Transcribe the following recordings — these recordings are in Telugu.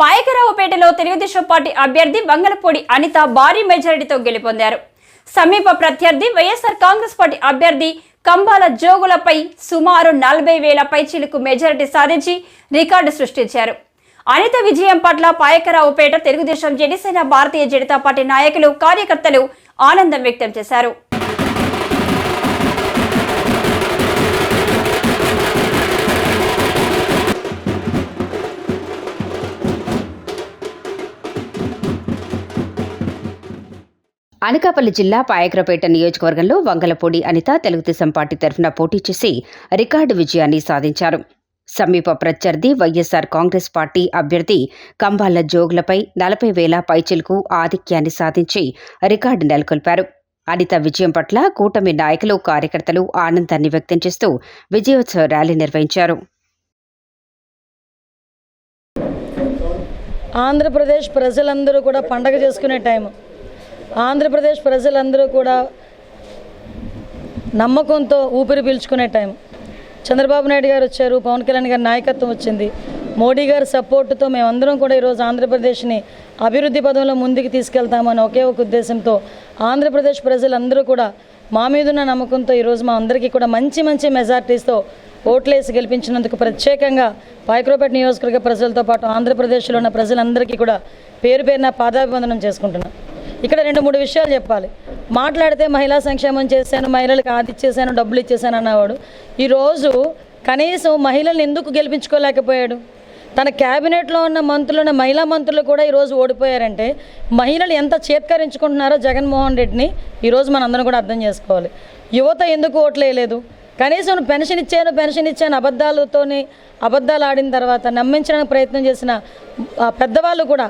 పాయకరావుపేటలో తెలుగుదేశం పార్టీ అభ్యర్థి వంగలపూడి అనిత భారీ మెజారిటీతో గెలుపొందారు. సమీప ప్రత్యర్థి వైఎస్ఆర్ కాంగ్రెస్ పార్టీ అభ్యర్థి కంబాల జోగులపై సుమారు నలభై వేల పైచీలకు మెజారిటీ సాధించి రికార్డు సృష్టించారు. అనిత విజయం పట్ల పాయకరావుపేట తెలుగుదేశం జనసేన భారతీయ జనతా పార్టీ నాయకులు కార్యకర్తలు ఆనందం వ్యక్తం చేశారు. అనకాపల్లి జిల్లా పాయకరపేట నియోజకవర్గంలో వంగలపూడి అనిత తెలుగుదేశం పార్టీ తరఫున పోటీ చేసి రికార్డు విజయాన్ని సాధించారు. సమీప ప్రత్యర్థి వైఎస్ఆర్ కాంగ్రెస్ పార్టీ అభ్యర్థి కంబాల జోగులపై నలభై వేల పైచిలకు ఆధిక్యాన్ని సాధించి రికార్డు నెలకొల్పారు. అనిత విజయం పట్ల కూటమి నాయకులు కార్యకర్తలు ఆనందాన్ని వ్యక్తం చేస్తూ విజయోత్సవ ర్యాలీ నిర్వహించారు. ఆంధ్రప్రదేశ్ ప్రజలందరూ కూడా పండగ చేసుకునే టైం ఆంధ్రప్రదేశ్ ప్రజలందరూ కూడా నమ్మకంతో ఊపిరి పీల్చుకునే టైం. చంద్రబాబు నాయుడు గారు వచ్చారు పవన్ కళ్యాణ్ గారి నాయకత్వం వచ్చింది. మోడీ గారి సపోర్టుతో మేమందరం కూడా ఈరోజు ఆంధ్రప్రదేశ్ని అభివృద్ధి పదంలో ముందుకు తీసుకెళ్తామని ఒకే ఒక ఉద్దేశంతో ఆంధ్రప్రదేశ్ ప్రజలందరూ కూడా మా మీద ఉన్న నమ్మకంతో ఈరోజు మా అందరికీ కూడా మంచి మంచి మెజార్టీస్తో ఓట్లేసి గెలిపించినందుకు ప్రత్యేకంగా పాయకరోపేట నియోజకవర్గ ప్రజలతో పాటు ఆంధ్రప్రదేశ్లో ఉన్న ప్రజలందరికీ కూడా పేరు పేరున పాదాభివందనం చేసుకుంటున్నాను ఇక్కడ రెండు మూడు విషయాలు చెప్పాలి. మాట్లాడితే మహిళా సంక్షేమం చేశాను మహిళలకు ఆది ఇచ్చేసాను డబ్బులు ఇచ్చేసాను అన్నవాడు. ఈరోజు కనీసం మహిళల్ని ఎందుకు గెలిపించుకోలేకపోయాడు? తన క్యాబినెట్లో ఉన్న మంత్రులు ఉన్న మహిళా మంత్రులు కూడా ఈరోజు ఓడిపోయారంటే మహిళలు ఎంత చేత్కరించుకుంటున్నారో జగన్మోహన్ రెడ్డిని ఈరోజు మనందరం కూడా అర్థం చేసుకోవాలి. యువత ఎందుకు ఓట్లేయలేదు కనీసం పెన్షన్ ఇచ్చాను పెన్షన్ ఇచ్చాను అబద్ధాలతోని అబద్ధాలు ఆడిన తర్వాత నమ్మించడానికి ప్రయత్నం చేసిన పెద్దవాళ్ళు కూడా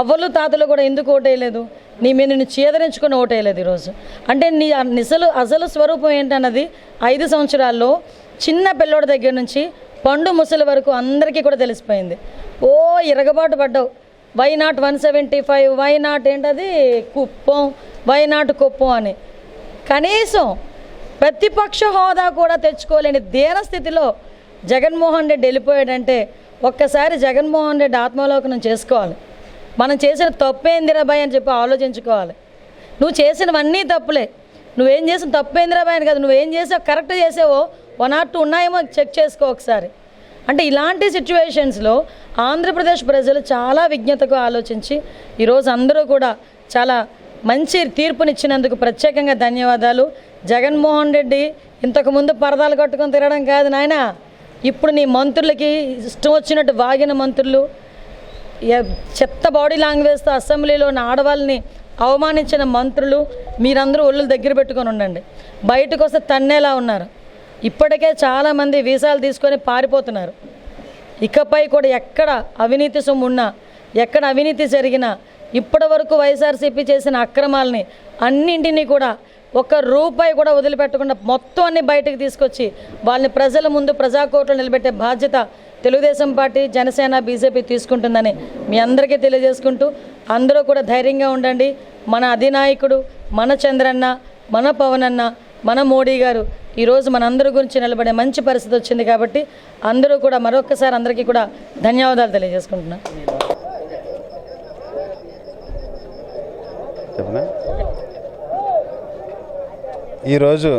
అవ్వలు తాతలు కూడా ఎందుకు ఓటేయలేదు నీ మీద నిన్ను చేదరించుకొని ఓటేయలేదు ఈరోజు. అంటే నీ ఆ నిసలు అసలు స్వరూపం ఏంటన్నది ఐదు సంవత్సరాల్లో చిన్న పిల్లోడి దగ్గర నుంచి పండు ముసలి వరకు అందరికీ కూడా తెలిసిపోయింది. ఓ ఇరగబాటు పడ్డావు. Why not one seventy five why not ఏంటది? కుప్పం వై నాట్ కుప్పం అని. కనీసం ప్రతిపక్ష హోదా కూడా తెచ్చుకోలేని దీన స్థితిలో జగన్మోహన్ రెడ్డి వెళ్ళిపోయాడంటే ఒక్కసారి జగన్మోహన్ రెడ్డి ఆత్మలోకనం చేసుకోవాలి. మనం చేసిన తప్పేందిరాబాయ్ అని చెప్పి ఆలోచించుకోవాలి. నువ్వు చేసినవన్నీ తప్పులే. నువ్వేం చేసిన తప్పేందిరాబాయ్ అని కాదు. నువ్వేం చేసావు కరెక్ట్ చేసావో వన్ ఆర్ టూ ఉన్నాయేమో చెక్ చేసుకో ఒకసారి. అంటే ఇలాంటి సిచ్యువేషన్స్లో ఆంధ్రప్రదేశ్ ప్రజలు చాలా విజ్ఞతకు ఆలోచించి ఈరోజు అందరూ కూడా చాలా మంచి తీర్పునిచ్చినందుకు ప్రత్యేకంగా ధన్యవాదాలు. జగన్మోహన్ రెడ్డి ఇంతకుముందు పరదాలు కట్టుకొని తిరగడం కాదు నాయన. ఇప్పుడు నీ మంత్రులకి ఇష్టం వచ్చినట్టు వాగిన మంత్రులు చెత్త బాడీ లాంగ్వేజ్తో అసెంబ్లీలో ఉన్న ఆడవాళ్ళని అవమానించిన మంత్రులు మీరందరూ ఒళ్ళు దగ్గర పెట్టుకొని ఉండండి. బయటకు వస్తే తన్నేలా ఉన్నారు. ఇప్పటికే చాలామంది వీసాలు తీసుకొని పారిపోతున్నారు. ఇకపై కూడా ఎక్కడ అవినీతి సొమ్ము ఉన్నా ఎక్కడ అవినీతి జరిగినా ఇప్పటి వరకు వైఎస్ఆర్సీపీ చేసిన అక్రమాలని అన్నింటినీ కూడా ఒక్క రూపాయి కూడా వదిలిపెట్టకుండా మొత్తం అన్ని బయటకు తీసుకొచ్చి వాళ్ళని ప్రజల ముందు ప్రజాకోర్టులో నిలబెట్టే బాధ్యత తెలుగుదేశం పార్టీ జనసేన బీజేపీ తీసుకుంటుందని మీ అందరికీ తెలియజేసుకుంటూ అందరూ కూడా ధైర్యంగా ఉండండి. మన అధినాయకుడు మన చంద్రన్న మన పవన్ అన్న మన మోడీ గారు ఈరోజు మనందరి గురించి నిలబడే మంచి పరిస్థితి వచ్చింది కాబట్టి అందరూ కూడా మరొకసారి అందరికీ కూడా ధన్యవాదాలు తెలియజేసుకుంటున్నాను ఈరోజు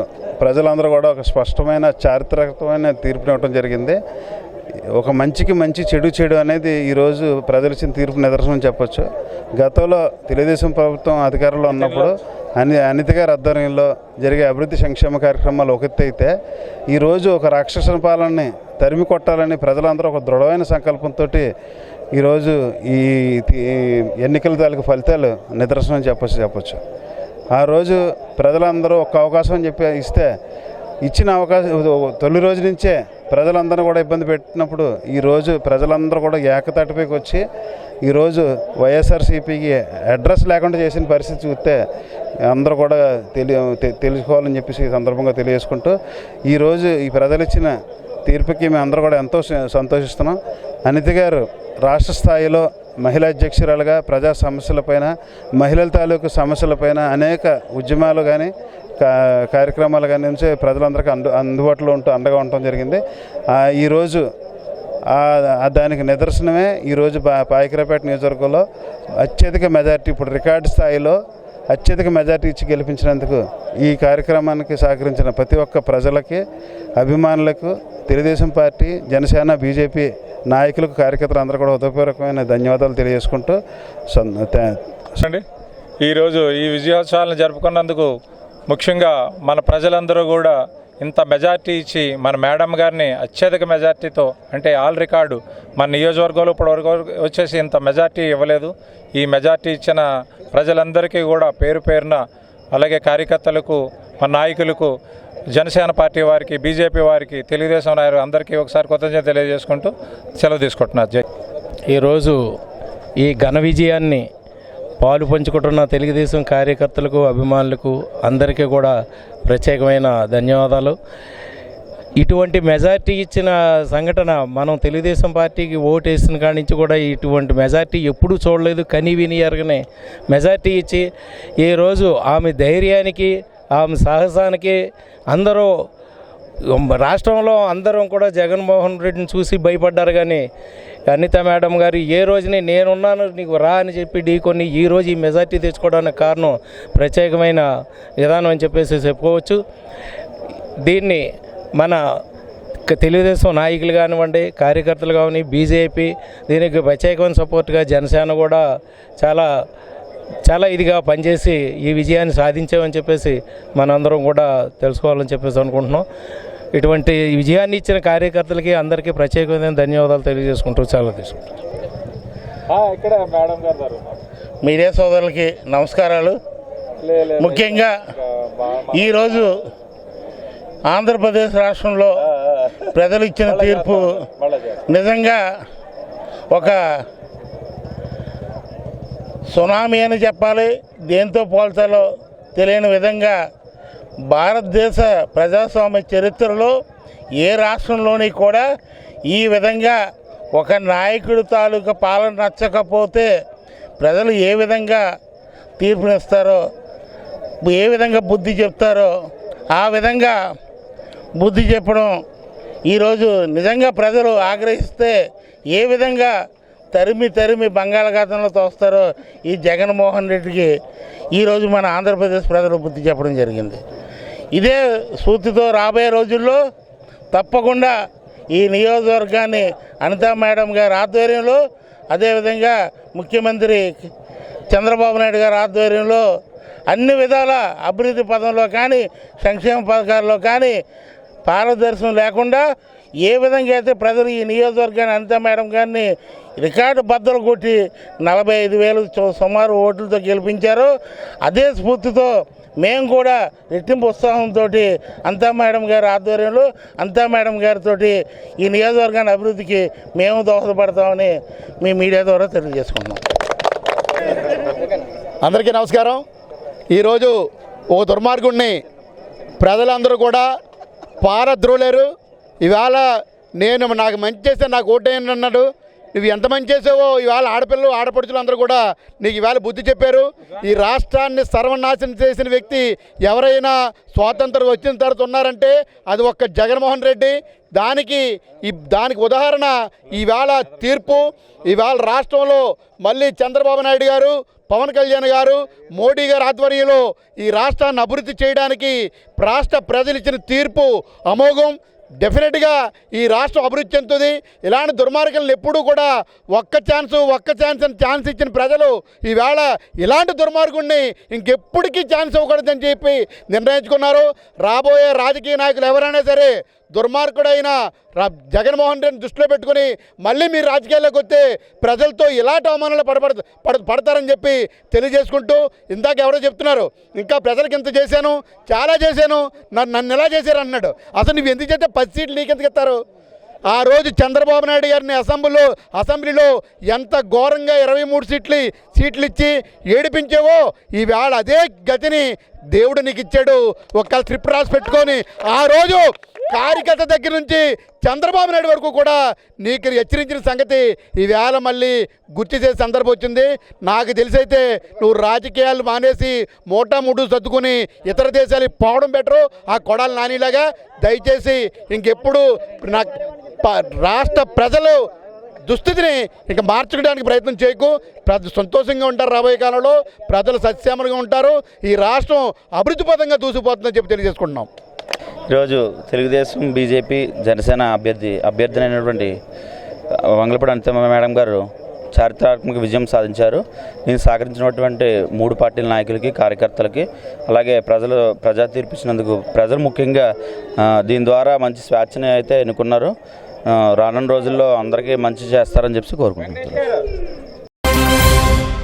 ప్రజలందరూ కూడా ఒక స్పష్టమైన చారిత్రకమైన తీర్పునివ్వడం జరిగింది. ఒక మంచికి మంచి చెడు చెడు అనేది ఈరోజు ప్రదర్శన తీర్పు నిదర్శనం చెప్పొచ్చు. గతంలో తెలుగుదేశం ప్రభుత్వం అధికారంలో ఉన్నప్పుడు అని అనిత గారి ఆధ్వర్యంలో జరిగే అభివృద్ధి సంక్షేమ కార్యక్రమాలు ఒక ఈరోజు ఒక రాక్షస పాలనని తరిమి కొట్టాలని ప్రజలందరూ ఒక దృఢమైన సంకల్పంతో ఈరోజు ఈ ఎన్నికల తాలూకు ఫలితాలు నిదర్శనం చెప్పచ్చు చెప్పచ్చు. ఆ రోజు ప్రజలందరూ ఒక అవకాశం చెప్పి ఇస్తే ఇచ్చిన అవకాశం తొలి రోజు నుంచే ప్రజలందరూ కూడా ఇబ్బంది పెట్టినప్పుడు ఈరోజు ప్రజలందరూ కూడా ఏకతాటిపైకి వచ్చి ఈరోజు వైఎస్ఆర్సీపీకి అడ్రస్ లేకుండా చేసిన పరిస్థితి చూస్తే అందరూ కూడా తెలియ తెలుసుకోవాలని చెప్పేసి ఈ సందర్భంగా తెలియజేసుకుంటూ ఈరోజు ఈ ప్రజలు ఇచ్చిన తీర్పుకి మేము అందరూ కూడా ఎంతో సంతోషిస్తున్నాం. అనిత గారు రాష్ట్ర స్థాయిలో మహిళా అధ్యక్షురాలుగా ప్రజా సమస్యలపైన మహిళల తాలూకు సమస్యలపైన అనేక ఉద్యమాలు కానీ కార్యక్రమాలు కానీ నుంచి ప్రజలందరికీ అందు అందుబాటులో ఉంటూ అండగా ఉండటం జరిగింది. ఈరోజు దానికి నిదర్శనమే ఈరోజు పా పాయకరాపేట నియోజకవర్గంలో అత్యధిక మెజార్టీ ఇప్పుడు రికార్డు స్థాయిలో అత్యధిక మెజార్టీ ఇచ్చి గెలిపించినందుకు ఈ కార్యక్రమానికి సహకరించిన ప్రతి ఒక్క ప్రజలకి అభిమానులకు తెలుగుదేశం పార్టీ జనసేన బీజేపీ నాయకులకు కార్యకర్తలు అందరూ కూడా హృదయపూర్వకమైన ధన్యవాదాలు తెలియజేసుకుంటూ అండి ఈరోజు ఈ విజయోత్సవాలను జరుపుకున్నందుకు ముఖ్యంగా మన ప్రజలందరూ కూడా ఇంత మెజార్టీ ఇచ్చి మన మేడం గారిని అత్యధిక మెజార్టీతో అంటే ఆల్ రికార్డు మన నియోజకవర్గంలో ఇప్పటివరకు వచ్చేసి ఇంత మెజార్టీ ఇవ్వలేదు. ఈ మెజార్టీ ఇచ్చిన ప్రజలందరికీ కూడా పేరు పేరున అలాగే కార్యకర్తలకు మన నాయకులకు జనసేన పార్టీ వారికి బీజేపీ వారికి తెలుగుదేశం నాయకులు అందరికీ ఒకసారి కృతజ్ఞత తెలియజేసుకుంటూ సెలవు తీసుకుంటున్నారు జై ఈరోజు ఈ ఘన విజయాన్ని పాలు పంచుకుంటున్న తెలుగుదేశం కార్యకర్తలకు అభిమానులకు అందరికీ కూడా ప్రత్యేకమైన ధన్యవాదాలు. ఇటువంటి మెజార్టీ ఇచ్చిన సంఘటన మనం తెలుగుదేశం పార్టీకి ఓటేసిన కాడి నుంచి కూడా ఇటువంటి మెజార్టీ ఎప్పుడూ చూడలేదు. కని విని ఎరగనే మెజార్టీ ఇచ్చి ఈరోజు ఆమె ధైర్యానికి ఆమె సాహసానికి అందరూ రాష్ట్రంలో అందరం కూడా జగన్మోహన్ రెడ్డిని చూసి భయపడ్డారు కానీ అనిత మేడం గారు ఏ రోజునే నేనున్నాను నీకు రా అని చెప్పి ఢీకొని ఈ రోజు ఈ మెజార్టీ తెచ్చుకోవడానికి కారణం ప్రత్యేకమైన విధానం అని చెప్పేసి చెప్పుకోవచ్చు. దీన్ని మన తెలుగుదేశం నాయకులు కానివ్వండి కార్యకర్తలు కాని బీజేపీ దీనికి ప్రత్యేకమైన సపోర్ట్గా జనసేన కూడా చాలా చాలా ఇదిగా పనిచేసి ఈ విజయాన్ని సాధించామని చెప్పేసి మనందరం కూడా తెలుసుకోవాలని చెప్పేసి అనుకుంటున్నాం. ఇటువంటి విజయాన్ని ఇచ్చిన కార్యకర్తలకి అందరికీ ప్రత్యేకమైన ధన్యవాదాలు తెలియజేసుకుంటూ చాలా తీసుకుంటాం ఇక్కడ మేడం గారు మీడియా సోదరులకి నమస్కారాలు. ముఖ్యంగా ఈరోజు ఆంధ్రప్రదేశ్ రాష్ట్రంలో ప్రజలు ఇచ్చిన తీర్పు నిజంగా ఒక సునామీ అని చెప్పాలి. దేంతో పోల్చాలో తెలియని విధంగా భారతదేశ ప్రజాస్వామ్య చరిత్రలో ఏ రాష్ట్రంలోని కూడా ఈ విధంగా ఒక నాయకుడి తాలూకా పాలన నచ్చకపోతే ప్రజలు ఏ విధంగా తీర్పునిస్తారో ఏ విధంగా బుద్ధి చెప్తారో ఆ విధంగా బుద్ధి చెప్పడం ఈరోజు నిజంగా ప్రజలు ఆగ్రహిస్తే ఏ విధంగా తరిమి తరిమి బంగాళాఖాతంలో తోస్తారో ఈ జగన్మోహన్ రెడ్డికి ఈరోజు మన ఆంధ్రప్రదేశ్ ప్రజలు బుద్ధి చెప్పడం జరిగింది. ఇదే స్ఫూర్తితో రాబోయే రోజుల్లో తప్పకుండా ఈ నియోజకవర్గాన్ని అనితా మేడం గారి ఆధ్వర్యంలో అదేవిధంగా ముఖ్యమంత్రి చంద్రబాబు నాయుడు గారి ఆధ్వర్యంలో అన్ని విధాల అభివృద్ధి పదంలో కానీ సంక్షేమ పథకాల్లో కానీ పారదర్శనం లేకుండా ఏ విధంగా అయితే ప్రజలు ఈ నియోజకవర్గాన్ని అనితా మేడం గారిని రికార్డు బద్దలు కొట్టి నలభై ఐదు వేలు చు- సుమారు ఓట్లతో గెలిపించారో. అదే స్ఫూర్తితో మేము కూడా రెట్టింపు ఉత్సాహంతో అంతా మేడం గారి ఆధ్వర్యంలో అంతా మేడం గారితో ఈ నియోజకవర్గాన్ని అభివృద్ధికి మేము దోహదపడతామని మీ మీడియా ద్వారా తెలియజేసుకున్నాం అందరికీ నమస్కారం. ఈరోజు ఓ దుర్మార్గుడిని ప్రజలందరూ కూడా పారద్రోలేరు. ఇవాళ నేను నాకు మంచి చేస్తే నాకు ఓటేయండి అన్నాడు. నువ్వు ఎంత మంచి చేసావో ఇవాళ ఆడపిల్లలు ఆడపడుచులు అందరూ కూడా నీకు ఇవాళ బుద్ధి చెప్పారు. ఈ రాష్ట్రాన్ని సర్వనాశనం చేసిన వ్యక్తి ఎవరైనా స్వాతంత్రం వచ్చిన తర్వాత ఉన్నారంటే అది ఒక్క జగన్మోహన్ రెడ్డి. దానికి ఈ దానికి ఉదాహరణ ఈవేళ తీర్పు. ఈవేళ రాష్ట్రంలో మళ్ళీ చంద్రబాబు నాయుడు గారు పవన్ కళ్యాణ్ గారు మోడీ గారి ఆధ్వర్యంలో ఈ రాష్ట్రాన్ని అభివృద్ధి చేయడానికి రాష్ట్ర ప్రజలు ఇచ్చిన తీర్పు అమోఘం. డెఫినెట్గా ఈ రాష్ట్రం అభివృద్ధి చెందుతుంది. ఇలాంటి దుర్మార్గులను ఎప్పుడూ కూడా ఒక్క ఛాన్స్ ఒక్క ఛాన్స్ అని ఛాన్స్ ఇచ్చిన ప్రజలు ఈవేళ ఇలాంటి దుర్మార్గుడిని ఇంకెప్పటికీ ఛాన్స్ ఇవ్వకూడదని చెప్పి నిర్ణయించుకున్నారు. రాబోయే రాజకీయ నాయకులు ఎవరైనా సరే దుర్మార్గుడైన జగన్మోహన్ రెడ్డిని దృష్టిలో పెట్టుకుని మళ్ళీ మీరు రాజకీయాల్లోకి వస్తే ప్రజలతో ఇలాంటి అవమానాలు పడబడ పడ పడతారని చెప్పి తెలియజేసుకుంటూ ఇందాక ఎవరో చెప్తున్నారు ఇంకా ప్రజలకు ఇంత చేశాను చాలా చేశాను నన్ను నన్ను ఎలా చేశారు? అన్నాడు. అసలు నువ్వు ఎందుకు చేస్తే పది సీట్లు నీకెందుకు ఇస్తారు? ఆ రోజు చంద్రబాబు నాయుడు గారిని అసెంబ్లీలో అసెంబ్లీలో ఎంత ఘోరంగా ఇరవై మూడు సీట్లు సీట్లు ఇచ్చి ఏడిపించావో ఈవేళ అదే గతిని దేవుడు నీకు ఇచ్చాడు ఒక్క ట్రిప్ రాసి పెట్టుకొని ఆ రోజు కార్యకర్త దగ్గర నుంచి చంద్రబాబు నాయుడు వరకు కూడా నీకు హెచ్చరించిన సంగతి ఈవేళ మళ్ళీ గుర్తు చేసే సందర్భం వచ్చింది. నాకు తెలిసైతే నువ్వు రాజకీయాలు మానేసి మోటా ముడు సర్దుకుని ఇతర దేశాలు పోవడం బెటరు. ఆ కొడాలి నానిలాగా దయచేసి ఇంకెప్పుడు నాకు రాష్ట్ర ప్రజలు దుస్థితిని ఇంకా మార్చుకోవడానికి ప్రయత్నం చేయకు. సంతోషంగా ఉంటారు రాబోయే కాలంలో. ప్రజలు సస్యామలుగా ఉంటారు. ఈ రాష్ట్రం అభివృద్ధి పదంగా దూసిపోతుందని చెప్పి తెలియజేసుకుంటున్నాం. ఈరోజు తెలుగుదేశం బీజేపీ జనసేన అభ్యర్థి అభ్యర్థి అయినటువంటి వంగలపూడి అనిత మేడం గారు చారిత్రాత్మక విజయం సాధించారు. నేను సహకరించినటువంటి మూడు పార్టీల నాయకులకి కార్యకర్తలకి అలాగే ప్రజలు ప్రజా తీర్పు ప్రజలు ముఖ్యంగా దీని ద్వారా మంచి స్వేచ్ఛని అయితే ఎన్నుకున్నారు. రానున్న రోజుల్లో అందరికీ మంచి చేస్తారని చెప్పి కోరుకుంటున్నాను.